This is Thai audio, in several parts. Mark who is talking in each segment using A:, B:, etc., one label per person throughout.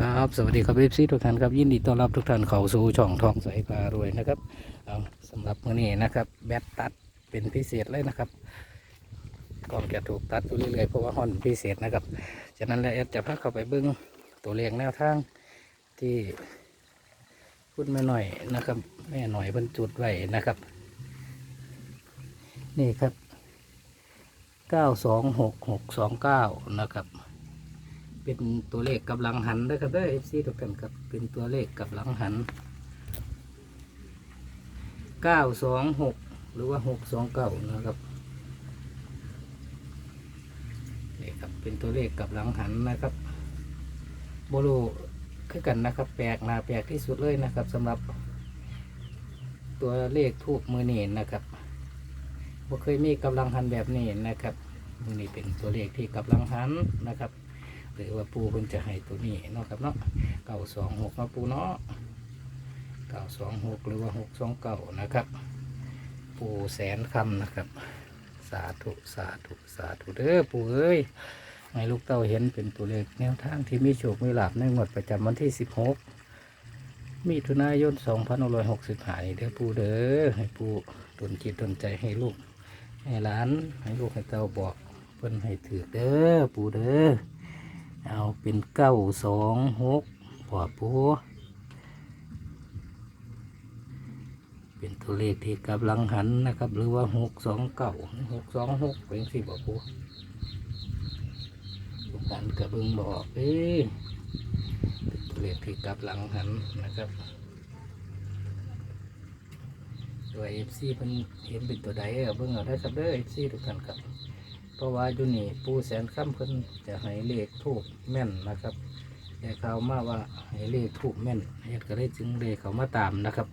A: ครับสวัสดีครับเอฟซีทุกท่านครับยินดีต้อนรับทุกท่านเข้าสู่ช่องทองใสพารวยนะครับเอาสำหรับมื้อนี้นะครับ แบตตัดเป็นพิเศษเลยนะครับก่อนจะถูกตัดอยู่เรื่อยๆเพราะว่าห่อนพิเศษนะครับฉะนั้นแล้วแอดจะพาเข้าไปเบิ้งตัวเลขแนวทางที่พูดแม่หน่อยนะครับแม่หน่อยเพิ่นจุดไว้นะครับ นี่ครับเก้าสองหกหกสองเก้านะครับ เป็นตัวเลขกับหลังหันนะครับเด้อเอฟซีทุกท่านครับเป็นตัวเลขกับหลังหันเก้าสองหรือว่าหกสองเก้านะครับนี่ครับเป็นตัวเลขกับหลังหันนะครับโบโลคือกันนะครับ แปลกนาแปลกที่สุดเลยนะครับสำหรับ ตัวเลขทูบมือนี่นะครับบ่เคยมีกำลังหันแบบนี้นะครับมือนี่เป็นตัวเลขที่กำลังหันนะครับ หรือว่าปูเพิ่นจะให้ตัวนี้เนาะครับเนาะเก้าสองหกเนาะปูเนาะเก้าสองหกหรือว่าหกสองเก้านะครับ ปูแสนคำนะครับ สาธุสาธุสาธุเด้อปูเอ้ยให้ลูกเต้าเห็นเป็นตัวเลขแนวทางที่มีโชคมีลาภในงวดประจำวันที่สิบหกมีถุนายนสองพันหกสิบห้านี่เด้อปูเด้อให้ปูดนจิตดนใจให้ลูกให้หลานให้ลูกให้เต้าบอกเพิ่นให้ถือเด้อปูเด้อ เอาเป็นเก้าสองหกปอปูเป็นตัวเลขที่กำลังหันนะครับ หรือว่าหกสองเก้าหกสองหกเป็นสี่ปอปูทุกการกระเบิงบอกเอ้ยเป็นตัวเลขที่กำลังหันนะครับตัวเอฟซีเพิ่นเห็นเป็นตัวใดเอาเบิ่งเอาได้ครับเด้อเอฟซีทุกท่านครับ เพราะว่าอยู่นี่ปูแสนค่ำเพิ่นจะให้เลขทูบแม่นนะครับแต่เขามาว่าให้เลขทูบแม่นเฮ็ดก็ได้จึงเลขเขามาตามนะครับ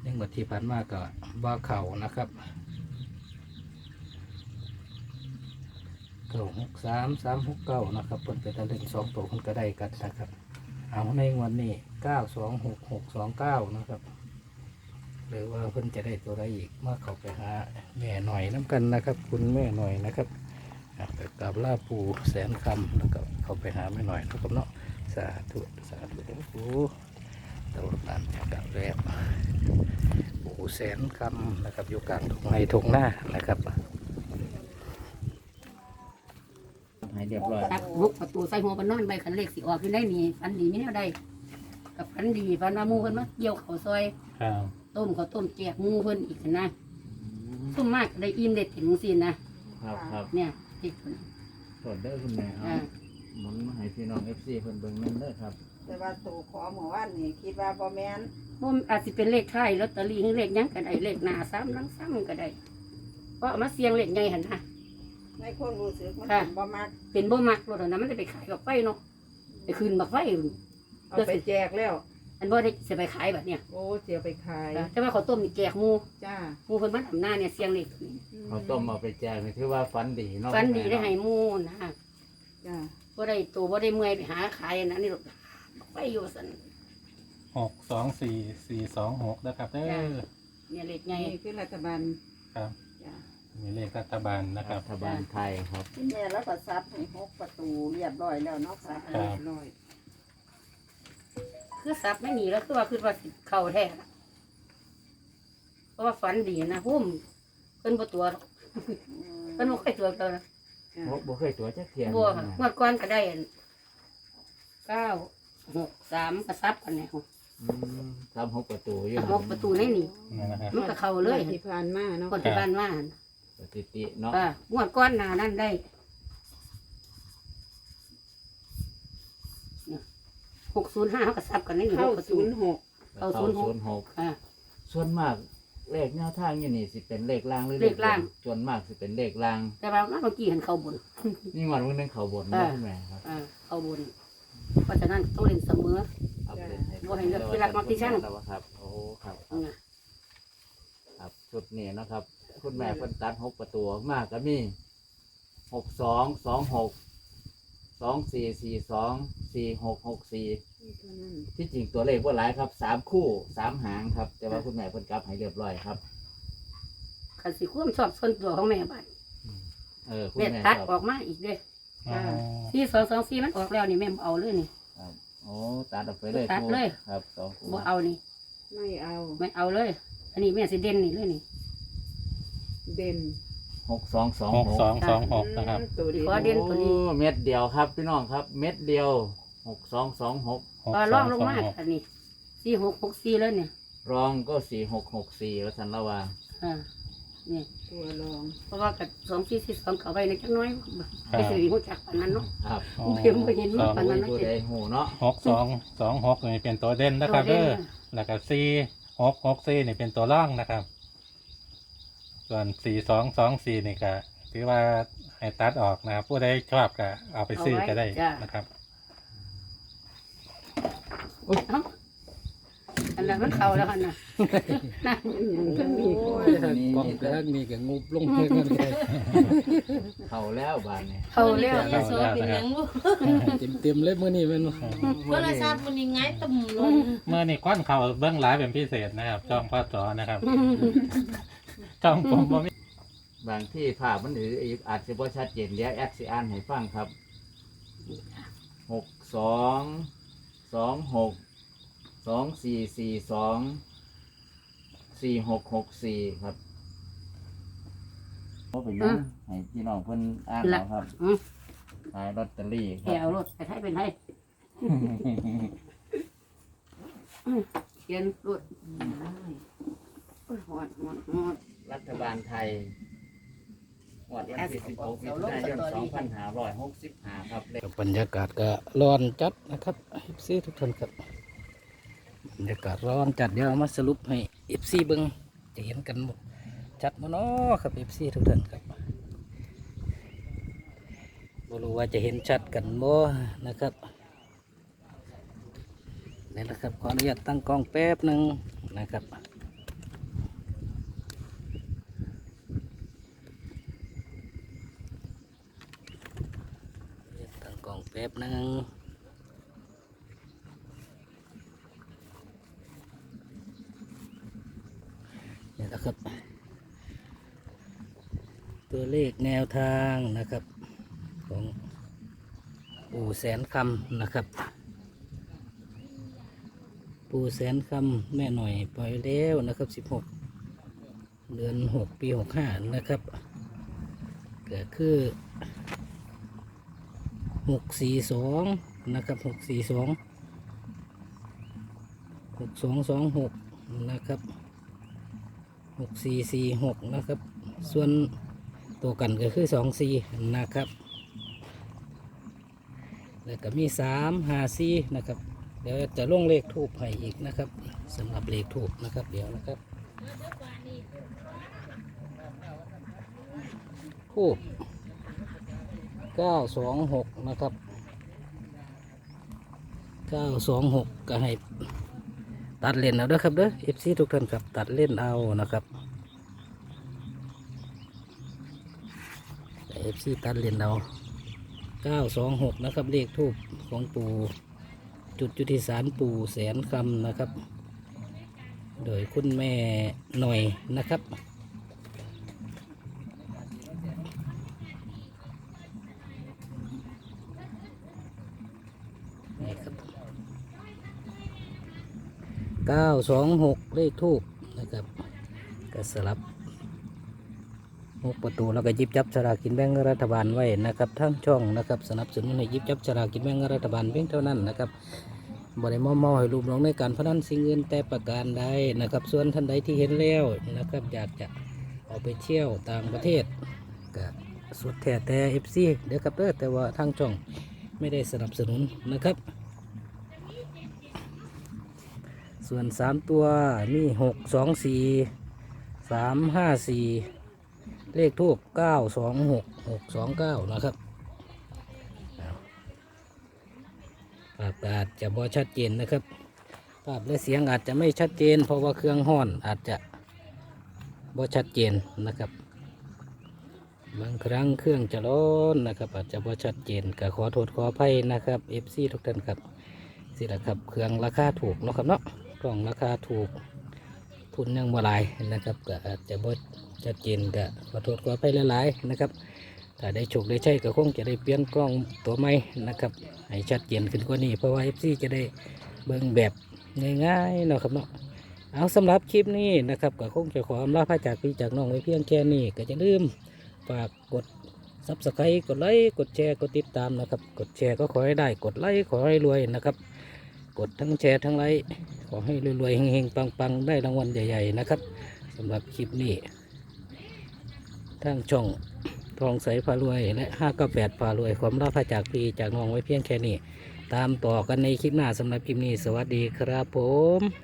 A: ในงวดที่ผ่านมาก็ว่าเขานะครับเก้าหกสามสามหกเก้านะครับเพิ่นไปตะเล่นสองตัวเพิ่นก็ได้กันนะครับเอาในวันนี้เก้าสองหกหกสองเก้านะครับ หรือว่าเพิ่นจะได้ตัวใดอีกเมื่อเขาไปหาแม่หน่อยน้ำกันนะครับ คุณแม่หน่อยนะครับอะไปกราบลาปูแสนคำแล้วก็เขาไปหาแม่หน่อยนะครับเนาะสาธุสาธุเด้อปูตลอดตามจากกล่าวแล้วปูแสนคำนะครับอยู่กลางทุ่งไร่ทุ่งหน้านะครับ
B: ให้เรียบร้อย
C: ตักลุกประตูใส่หัวปนนอนไปขันเลขสิออกอยู่ได้นี่ฟันดีไม่แน่ได้กับฟันดีฟันว่าหมูเพิ่นมาเกี่ยวเขาวซอย
A: ครับ
C: ต้มเขาวต้มแจกหมูเพิ่นอีกนะสุ่มมากได้อิ่มได้ถึงสินะครับ
B: ครับ
C: เนี่ยติดเพิ่น
B: สดเด้อคุณแม่เอา
C: อ่า
B: หมุนมาให้พี่น้องเอฟซีเพิ่นเบิ่งนั่นเด้อครับ
D: แต่ว่าตู่ขอหมู่ว่านนี่คิดว่าบ่แม่น
C: บ่อาจสิเป็นเลขท้ายลอตเตอรี่หรือเลขหยังก็ได้เลขหน้าซ้ำหลังซ้ำก็ได้เพราะเอามาเสียงเลขใหญ่หั่นนะ
D: ในความรู้สึกมัน
C: ค่ะ
D: เป็นบ่มัก
C: เป็นบ่มักรถนะมันจะไปขายกับไฟเนาะไปคืนบักไฟ
D: เอาไปแจกแล้ว
C: อันบ่ได้สิไปขายแบบเนี้ย
D: โอ้เสียไปขาย
C: แต่ว่าเขาวต้มนี่แจกหมู
D: จ้า
C: หมูเพิ่นมาทำหน้าเนี่ยเสียงเลข
B: เขาต้มเอาไปแจกนี่ถือว่าฝันดีเนาะ
C: ฟันดีได้ให้หมูนะ
D: จ้า
C: บ่ได้ตัวบ่ได้เมื่อยไปหาขายอันนะนี่หรอกไปอยู่สัน
A: หกสองสี่สี่สองหกนะครับเด้
C: จ้ะ
A: อ
C: เนี่ยเล็กไง
D: นี่คือรัฐบาล
A: ครับ
D: จ้า
A: มีเลขรัฐบาลนะค
B: รั
A: รับ
B: ฐบาลไทยครับ
D: ที่แม่แล้วก็ซับให้หกประตูเรียบร้อยแล้วเนาะค่ะ
A: ครับ
D: เรียบร้อย
C: คือซับไม่หนีแล้วคือว่าคือว่าสิเข้าแท้ล่ะเพราะว่าฝันดีนะพุ่มเพิ่นบ่ตัวหรอก
D: อืม
C: เพิ่นบ่เคยตัวเกิน
D: จ้ะ
B: บ่บ่เคยตัวจักเทียน
C: บ่ค่ะงวดก่อนก็ได้อันเก้าหกสามกระซับกันเนี่ย
B: อืมทำหกประตูอยู่
C: หกประตูในนี่
A: นี่นะครับ
C: มันก็เข้าเลย
D: ที่ผ่านมาเนาะ
C: คนที่บ้านว่าหั่น
B: สถิติเนาะ
C: อ่างวดก้อนหนานั่นได้ หกศูนย์ห้าเขาก็ซับกันในนี่ห
D: เข้าก
C: ประตู
D: ศูนย์หก
C: เข้าศูนย์หก
B: หก
C: อ่า
B: ส่วนมากเลขแนวทางอยู่นี่สิเป็นเลขล่างหรือ
C: เลขล่าง
B: บนส่วนมากสิเป็นเลขล่าง
C: แต่ว่าเมื่อกี้เห็นเขาบน
B: นี่งวดมื้อนึงเขาบนเนาะคุณแม่ครับ
C: อ่าเขาบน เพราะฉะนั้นต้องเล่นเสมอ
B: เอาไปเล่นให้
C: บ่ให้เลือกที่รักมักที่ชัง
B: แล้วครับ โอ้ครับ
C: เอาไง
B: ครับชุดนี้นะครับ คุณแม่เพิ่นตัดหกประตูมากก็มีหกสองสองหก สองสี่สี่สองสี่หกหกสี่
D: เท่านั้น
B: ที่จริงตัวเลขว่าหลายครับสามคู่สามหางครับ แต่ว่าคุณแม่เพิ่นกลับให้เรียบร้อยครับ
C: ขันสิควมชอบส่วนตัวของแม่บ้าน
B: เออคุณ
C: แม่
B: แม่
C: ตัด
B: ครับ
C: ออกมาอีกเด้
A: อ๋อ
C: ที่สองสองสี่มันออกแล้วนี่แม่บ่เอาเลยนี่
B: ครับโอ้ตัดออกไปเลย
C: ตัด
B: ครู
C: เลย
B: ครับสองครู
C: บ่เอานี่
D: ไม่เอา
C: ไม่เอาเลย อันนี้แม่สิเด่นนี่เลยนี่
D: เด่น
B: หกสองสอง
E: หก
B: หก
E: สองสองหกนะครับ
D: อืมตัวเด่น
C: ขอเด่นตัวนี้
B: โอ้เม็ดเดียวครับพี่น้องครับ เม็ดเดียวหกสองสองหก
E: หก
C: ก็
E: ส
C: ล่
E: อ
C: อง
E: ง
C: ลง
E: สอง
C: มา
E: หก
C: อันนี้สี่หกหกสี่เลยเนี่ย
B: รองก็สี่หกหกสี่วัสันละวา
C: อ่านี่
D: ตัวรอง
C: เพราะว่ากับสองสี่สี่สองเขาไปในจักหน้อยไปสื่อหูจักปานนั้นเนาะ
B: ครับ
E: อ๋อ
C: เพิ่มไปเห็น
E: ส
C: มา
E: อง
C: ปานนั้น
B: ผู้
C: เจ็
B: ใดหูเนาะ
E: หกสองสองหกนี่เป็นตัวเด่นนะครับ
C: ตัวเด่
E: เด้
C: น
E: อแล้วก็สี่หกหกสี่นี่เป็นตัวร่องนะครับ ส่วนสี่สองสองสี่นี่ก็ถือว่าให้ตัดออกนะครับ ผู้ใดชอบก็เอาไปซื้อก็ได้นะครับ
C: เอ้าอันนั้นมันเข้าแล้วกันนะนั่น
D: มันมี
A: โอ้ยกล้องกระทั่งนี่ก็งุบลงเพื่อนเลย
B: เข้าแล้วบานเนี่ย
C: เข้าแล้ว
E: เข้าแล้วนะครับ
A: เต็มเต็มๆเลยมื้อนี้แมันบ่
F: โทรศัพท์มันยังไงตุ่มลง
E: เมื่อนี่ควันเขาเบื้องหลายเป็นพิเศษนะครับจ้องพ่อจอนะครับ จ้องผมบ่มี
B: บางที่ภาพมันหรืออีกอาจจะบ่ชัดเจนเดี๋ยวแอดสิอ่านให้ฟังครับหกสองสองหกสองสี่สี่สองสี่หกหกสี่ครับเพราะเป็นหยังให้พี่น้องเพิ่นอ่านเอาครับ
C: อืม
B: ขายลอตเตอรี่ค
C: แก
B: รับ
C: เอารถไปไทยเป็นไทยเขียนรถโอ้ ยหอดหอดหอด
B: รัฐบาลไทยงวดวันที่16มิถุนายน2565ครับเลข
A: บรรยากาศก็ร้อนจัดนะครับเอฟซีทุกท่านครับบรรยากาศร้อนจัดเดี๋ยวเอามาสรุปให้เอฟซีเบิ้งจะเห็นกันหมดชัดมั้เนาะครับเอฟซีทุกท่านครับบ่รู้ว่าจะเห็นชัดกันบ่นะครับนี่นะครับขออนุญาตตั้งกล้องแป๊บหนึ่งนะครับตั้งกล้องแป๊บหนึ่งนี่นะครับ ตัวเลขแนวทางนะครับ ของปู่แสนคำนะครับ ปู่แสนคำแม่หน่อยปล่อยแล้วนะครับสิบหกเดือนหกปีหกห้านะครับก็คือ หกสี่สองนะครับหกสี่สองหกสองสองหกนะครับหกสี่สี่หกนะครับ ส่วนตัวกันก็คือสองสี่นะครับ แล้วก็มีสามห้าสี่นะครับ เดี๋ยวจะลงเลขทูบให้อีกนะครับสำหรับเลขทูบนะครับ เดี๋ยวนะครับทูบ เก้าสองหกนะครับเก้าสองหกก็ให้ตัดเล่นเอาด้อครับเด้อเอฟซีทุกท่านครับตัดเล่นเอานะครับเอฟซีตัดเล่นเอาเก้าสองหกนะครับเลขทูบของปู่จุดจุติสารปู่แสนคำนะครับ โดยคุณแม่หน่อยนะครับ ก้าสองหกเลขทูบนะครับก็สลับหกประตูแล้วก็ยิบจับสลากกินแบ่งรัฐบาลไว้นะครับทั้งช่องนะครับสนับสนุนให้ยิบจับสลากกินแบ่งรัฐบาลเพียงเท่านั้นนะครับบริมอมอให้รูปลงในการพนันสิ่งเงินแต่ประการใดนะครับ ส่วนท่านใดที่เห็นแล้วนะครับอยากจะเอาไปเที่ยวต่างประเทศก็สุดแท้แต่เอฟซีเดี๋ยวครับเด้อแต่ว่าทางช่องไม่ได้สนับสนุนนะครับ ส่วนสามตัวมีหกสองสี่สามห้าสี่เลขทูบเก้าสองหกหกสองเก้านะครับภาพอาจจะบ่ชัดเจนนะครับภาพและเสียงอาจจะไม่ชัดเจน เพราะว่าเครื่องห้อนอาจจะบ่ชัดเจนนะครับ บางครั้งเครื่องจะร้อนนะครับ อาจจะบ่ชัดเจนก็ขอโทษขออภัยนะครับ FC ทุกท่านครับสิละครับเครื่องราคาถูกเนาะครับเนาะ กล่องราคาถูกทุนยังบ่หลายนะครับก็อาจจะบ่ชัดเจนก็ขอโทษขอไปหลายๆนะครับถ้าได้โชคได้ใช่ก็คงจะได้เปลี่ยนกล้องตัวใหม่นะครับให้ชัดเจนขึ้นกว่านี้เพราะว่า FC จะได้เบิ่งแบบง่ายๆเนาะครับเนาะเอาสำหรับคลิปนี้นะครับก็คงจะขออำลาพระจากพี่จากน้องไว้เพียงแค่นี้ก็จะลืมฝากกดซับสไครต์กดไลค์กดแชร์กดติดตามนะครับ กดแชร์ก็ขอให้ได้กดไลค์ขอให้รวยนะครับ กดทั้งแชร์ทั้งไลค์ขอให้รวยๆเฮงๆ ปังๆ ได้รางวัลใหญ่ ๆ นะครับสำหรับคลิปนี้ทางช่องทองใสพารวยและห้าก็แปดพารวย ความลาจากพีจากน้องไว้เพียงแค่นี้ ตามต่อกันในคลิปหน้าสำหรับคลิปนี้ สวัสดีครับผม